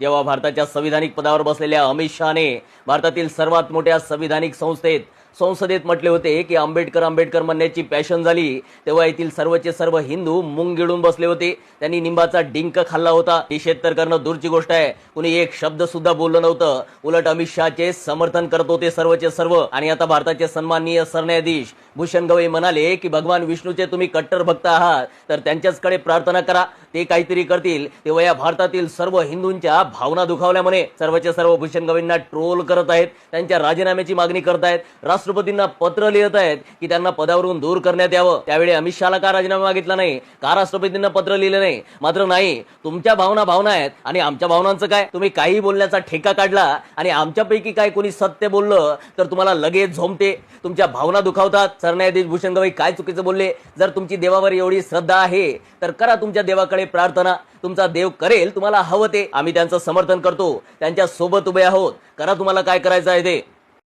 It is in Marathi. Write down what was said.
जेव्हा भारताच्या संविधानिक पदावर बसलेल्या अमित शहाने भारतातील सर्वात मोठ्या संविधानिक संस्थेत संसदेत म्हटले होते की आंबेडकर आंबेडकर म्हणण्याची पॅशन झाली तेव्हा येथील सर्वचे सर्व हिंदू मुंग गिळून बसले होते. त्यांनी निंबाचा डिंक खाल्ला होता. निषेध तर करणं दूरची गोष्ट आहे. कुणी एक शब्द सुद्धा बोललं नव्हतं. उलट अमित शहाचे समर्थन करत होते सर्वचे सर्व. आणि आता भारताचे सन्माननीय सरन्यायाधीश भूषण गवई म्हणाले की भगवान विष्णूचे तुम्ही कट्टर भक्त आहात. तर त्यांच्याचकडे प्रार्थना करा. ते काहीतरी करतील. तेव्हा या भारतातील सर्व हिंदूंच्या भावना दुखावल्या म्हणे. सर्वचे सर्व भूषण गवईंना ट्रोल करत आहेत. त्यांच्या राजीनाम्याची मागणी करत आहेत. राष्ट्रपतींना पत्र लिहित आहेत की त्यांना पदावरून दूर करण्यात यावं. त्यावेळी अमित शहाला का राजीनामा मागितला नाही? का राष्ट्रपतींना पत्र लिहिलं नाही? मात्र नाही तुमच्या भावना भावना आहेत. आणि आमच्या भावनांचं काय? तुम्ही काही बोलण्याचा ठेका काढला आणि आमच्यापैकी काय कोणी सत्य बोललं तर तुम्हाला लगेच झोमते तुमच्या भावना दुखावतात. सरन्यायाधीश भूषण गवई काय चुकीचं बोलले? जर तुमची देवावर एवढी श्रद्धा आहे तर करा तुमच्या देवाकडे प्रार्थना. तुमचा देव करेल तुम्हाला हवं ते. आम्ही त्यांचं समर्थन करतो. त्यांच्यासोबत उभे आहोत. करा तुम्हाला काय करायचं आहे ते.